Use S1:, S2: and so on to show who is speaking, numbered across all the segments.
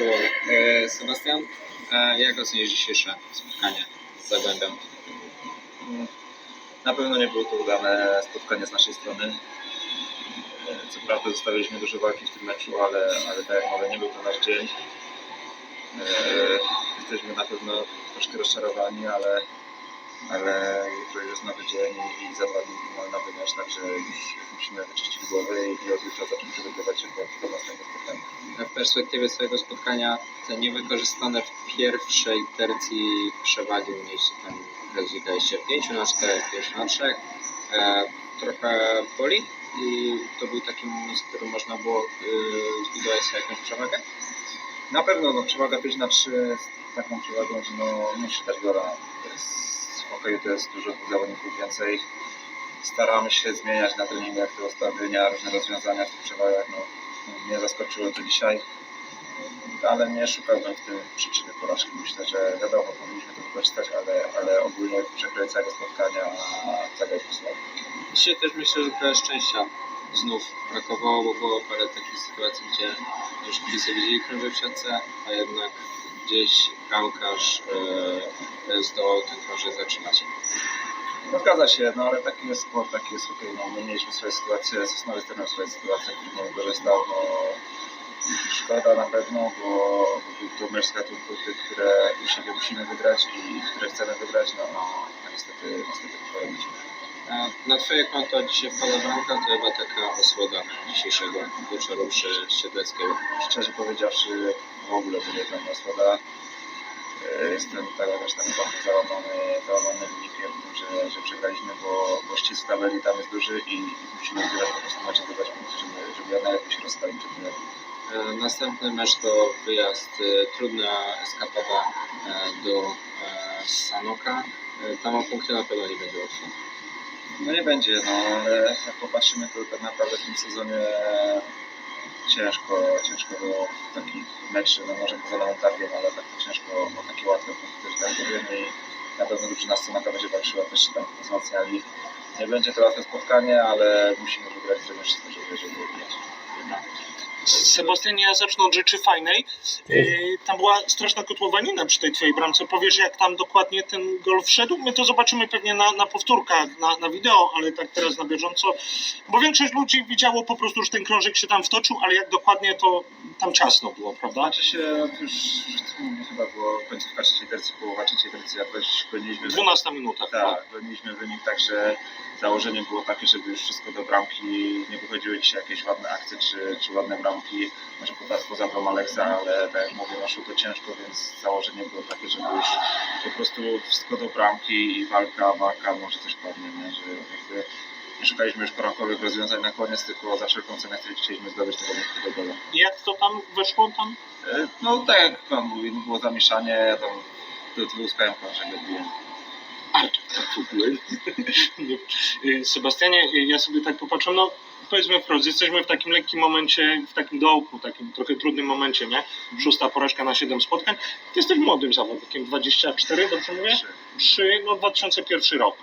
S1: E, Sebastian, e, jak ocenisz dzisiejsze spotkanie z Zagłębiem?
S2: Na pewno nie było to udane spotkanie z naszej strony. Co prawda zostawiliśmy dużo walki w tym meczu, ale, ale tak jak mówię, nie był to nasz dzień. E, Jesteśmy na pewno troszkę rozczarowani, ale, ale jutro jest nowy dzień i, za dwa dni mamy nowy mecz, także musimy wyczyścić głowę i, od jutra zacząć przygotować się do następnego spotkania.
S1: W perspektywie swojego spotkania te niewykorzystane w pierwszej tercji przewagi unieśli tam zlikaliście 5 na 4, 5 na 3. E, trochę boli i to był taki moment, w którym można było y, zbudować sobie jakąś przewagę.
S2: Na pewno no, przewaga 5 na 3 z taką przewagą, że no, musi dać gola. W hokeju to jest dużo zawodników więcej. Staramy się zmieniać na treningach te ustawienia, różne rozwiązania w tych przewagach. No, mnie zaskoczyło to dzisiaj, ale nie szukałbym w tym przyczyny porażki. Myślę, że wiadomo, powinniśmy to wykorzystać, ale, ale ogólnie w całego spotkania zagraliśmy słabo.
S1: Dzisiaj też myślę, że trochę szczęścia znów brakowało, bo było parę takich sytuacji, gdzie już kibice widzieli krążek w siatce, a jednak gdzieś bramkarz e, zdołał ten krążek zatrzymać.
S2: No zgadza się, no ale taki jest sport, taki jest hokej. No, my mieliśmy swoje sytuacje, Sosnowiec też miał swoje sytuacje, których nie wykorzystał. No, szkoda na pewno, bo, bo to mecz z tych, które u siebie musimy wygrać i które chcemy wygrać, no, no a niestety, niestety.
S1: E, Na Twoje konto dzisiaj bramka, to chyba taka osłoda dzisiejszego wieczoru przy Siedleckiego.
S2: Szczerze powiedziawszy, w ogóle to nie dla mnie osłoda. Jestem tak jak tam trochę załamany, załamany wynikiem, tym, że, że przegraliśmy, bo, bo w tabeli tam jest duży i, i musimy wygrać po prostu mecze, zdobywać punkty, żeby, żeby jak najlepiej się rozstawić przed
S1: Następny mecz to wyjazd, e, trudna eskapada e, do e, Sanoka. Tam o punkty na pewno nie będzie łatwo.
S2: No nie będzie, no ale jak popatrzymy, to tak naprawdę w tym sezonie ciężko, ciężko do takich meczy, no może poza Lemontargiem, ale tak ciężko o takie łatwe punkty, że tak powiem i na pewno drużyna Stonaka będzie walczyła, też tam wzmacniali. Nie będzie to łatwe spotkanie, ale musimy wygrać wszystko, żeby, żeby wygrać.
S3: Sebastianie, ja zacznę od rzeczy fajnej. Yy, tam była straszna kotłowanina przy tej twojej bramce. Powiesz, jak tam dokładnie ten gol wszedł? My to zobaczymy pewnie na, na powtórkach, na, na wideo, ale tak teraz na bieżąco. Bo większość ludzi widziało po prostu, że ten krążek się tam wtoczył, ale jak dokładnie to tam ciasno było, prawda?
S2: Znaczy się już chyba było końcówka trzeciej tercji, połowa trzeciej tercji jakoś goniliśmy.
S3: 12 minuta. chyba.
S2: Tak, goniliśmy wynik, także założenie było takie, żeby już wszystko do bramki, nie wychodziły dzisiaj jakieś ładne akcje czy, czy ładne bramki, może poza, poza bramą Aleksa, ale tak jak mówię, no szło to ciężko, więc założenie było takie, żeby już po prostu wszystko do bramki i walka, walka, może coś padnie, nie? że jakby nie szukaliśmy już koronkowych rozwiązań na koniec, tylko za wszelką cenę chcieliśmy zdobyć tego, tego gola.
S3: I jak to tam weszło tam?
S2: E, No tak jak pan mówi, no było zamieszanie, ja tam do dwóch że go biłem.
S3: Ale to tak w ogóle. Yy, Sebastianie, yy, ja sobie tak popatrzę, no powiedzmy wprost, jesteśmy w takim lekkim momencie, w takim dołku, takim trochę trudnym momencie, nie? Szósta porażka na 7 spotkań. Ty jesteś młodym zawodnikiem, 24, dobrze mówię? 3, no 2001 rok.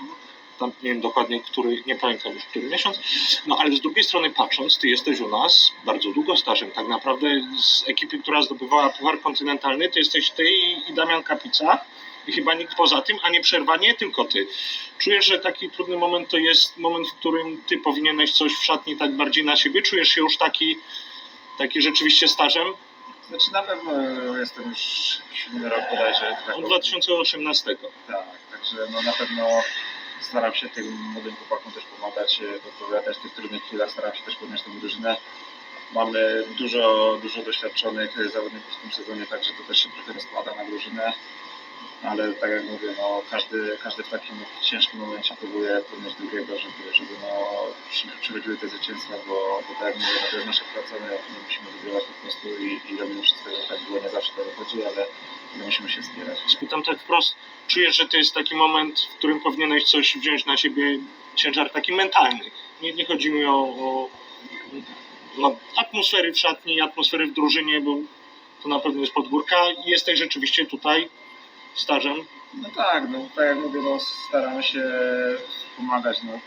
S3: Tam nie wiem dokładnie, który, nie pamiętam już który miesiąc. No ale z drugiej strony patrząc, ty jesteś u nas bardzo długo stażem. Tak naprawdę z ekipy, która zdobywała Puchar Kontynentalny, to jesteś ty i Damian Kapica. I chyba nikt poza tym, a nieprzerwanie tylko ty. Czujesz, że taki trudny moment to jest moment, w którym ty powinieneś coś w szatni tak bardziej na siebie? Czujesz się już taki, taki rzeczywiście stażem?
S2: Znaczy na pewno jestem już siódmy rok bodajże. tak
S3: Od 2018.
S2: Tak, także no na pewno staram się tym młodym chłopakom też pomagać, e, podpowiadać w tych trudnych chwilach, staram się też podnieść tą drużynę. Mamy dużo, dużo doświadczonych e, zawodników w tym sezonie, także to też się trochę rozkłada na drużynę. Ale tak jak mówię, no, każdy, każdy w takim ciężkim momencie próbuje podnieść drugiego, żeby, żeby no, przy- przychodziły te zwycięstwa, bo, bo tak jak mówię, no, to jest nasza praca, my, my musimy wygrywać po prostu i, i robimy wszystko, żeby tak było. Nie zawsze to wychodzi, ale my musimy się wspierać.
S3: Spytam tak wprost, czujesz, że to jest taki moment, w którym powinieneś coś wziąć na siebie, ciężar taki mentalny. Nie, nie chodzi mi o, o no, atmosfery w szatni, atmosfery w drużynie, bo to na pewno jest podgórka i jesteś rzeczywiście tutaj stażem.
S2: No tak, no tak jak mówię, no, staramy się pomagać. No.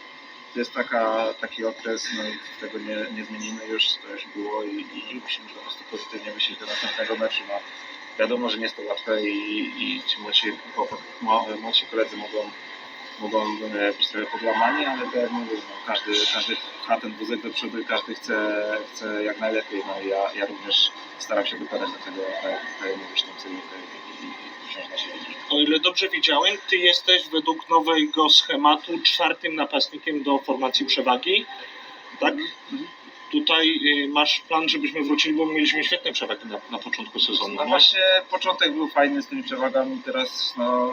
S2: jest taka, taki okres, no i tego nie, nie zmienimy już, to już było i, i musimy po prostu pozytywnie myśleć do następnego meczu. No, wiadomo, że nie jest to łatwe i, i ci młodsi, młodsi koledzy mogą, mogą e, być trochę podłamani, ale tak jak mówię, no, każdy, każdy ten wózek do przodu i każdy chce, chce jak najlepiej. No i ja, ja również staram się wykładać do tego, tak, tak jak mówisz, tą cywilkę
S3: O ile dobrze widziałem, ty jesteś według nowego schematu czwartym napastnikiem do formacji przewagi. Tak? Tutaj y, masz plan, żebyśmy wrócili, bo mieliśmy świetne przewagi na, na początku sezonu.
S2: No
S3: nie?
S2: właśnie początek był fajny z tymi przewagami, teraz no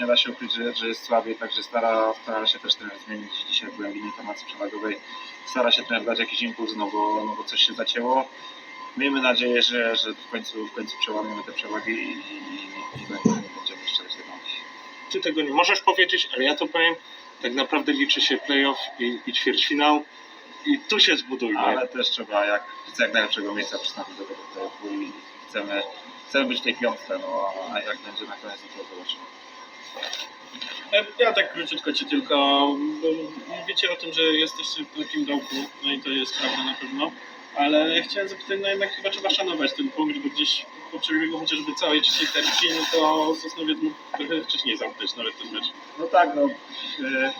S2: nie da się ukryć, że, że jest słabiej, także stara, stara się też trochę zmienić. Dzisiaj byłem w innej formacji przewagowej, stara się trochę dać jakiś impuls, no bo, no bo coś się zacięło. Miejmy nadzieję, że, że w końcu w końcu przełamiemy te przewagi i, i, i, będziemy te bramki.
S3: Ty tego nie możesz powiedzieć, ale ja to powiem. Tak naprawdę liczy się playoff i, i ćwierćfinał. I tu się zbudujmy.
S2: Ale też trzeba jak, chcę jak najlepszego miejsca przystąpić do tego projektu i chcemy, chcemy być w tej piątce, no a jak będzie na koniec, to zobaczymy.
S4: E, Ja tak króciutko ci tylko, bo wiecie o tym, że jesteście w takim dołku, no i to jest prawda na pewno, ale chciałem zapytać, no jednak chyba trzeba szanować ten punkt, bo gdzieś po przebiegu chociażby całej trzeciej tercji, no to Sosnowiec mógł trochę wcześniej zamknąć nawet ten mecz.
S2: No tak, no. y,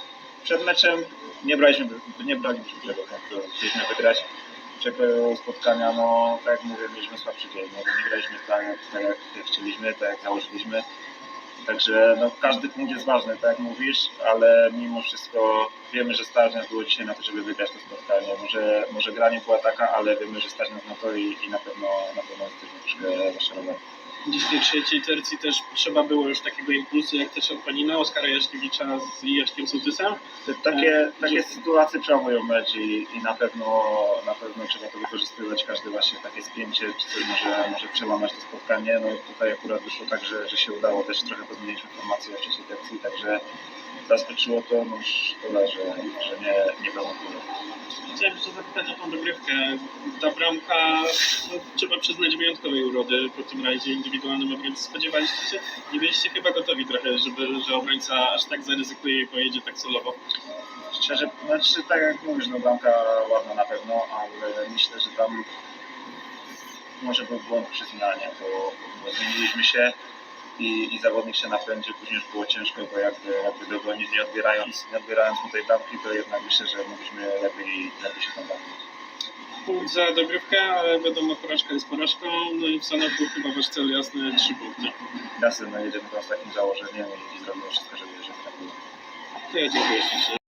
S2: Przed meczem nie braliśmy, nie braliśmy tego, no, chcieliśmy wygrać. Przekroju spotkania, no tak jak mówię, mieliśmy słabszy dzień, no, nie graliśmy tak, tak jak chcieliśmy, tak jak założyliśmy. Także no, każdy punkt jest ważny, tak jak mówisz, ale mimo wszystko wiemy, że stać nas było dzisiaj na to, żeby wygrać to spotkanie. Może, może gra nie była taka, ale wiemy, że stać nas na to i, i na pewno na pewno jesteśmy troszkę rozczarowani.
S4: Dziś w tej trzeciej tercji też trzeba było już takiego impulsu, jak też od Panina, Oskara Jaśkiewicza z Jaśkiem Sołtysem.
S2: Takie, takie sytuacje przełamują mecz i, i na pewno na pewno trzeba to wykorzystywać. Każde właśnie takie spięcie czy coś może, może przełamać to spotkanie. No tutaj akurat wyszło tak, że, że się udało też trochę pozmieniać informacje w trzeciej tercji, także zaskoczyło to, no szkoda, że, że nie, nie było góry.
S4: Chciałem jeszcze zapytać o tą dogrywkę. Ta bramka, no, trzeba przyznać, wyjątkowej urody po tym rajdzie indywidualnym obrońcy. Spodziewaliście się? Nie byliście chyba gotowi trochę, żeby, że obrońca aż tak zaryzykuje i pojedzie tak solowo.
S2: Szczerze, znaczy tak jak mówisz, no bramka ładna na pewno, ale myślę, że tam może był błąd przy zmianie, bo, bo zmieniliśmy się i, i zawodnik się napędził, później już było ciężko go jakby, jakby dogonić, nie odbierając, nie odbierając mu tej bramki, to jednak myślę, że mogliśmy lepiej, lepiej się tam bawić.
S4: Punkt za dogrywkę, ale wiadomo, porażka jest porażką. No i w Sanoku chyba wasz cel jasny, trzy punkty.
S2: Jasne, no jedziemy tam z takim założeniem i, i zrobimy wszystko, żeby, żeby tak było.
S4: To ja dziękuję ślicznie.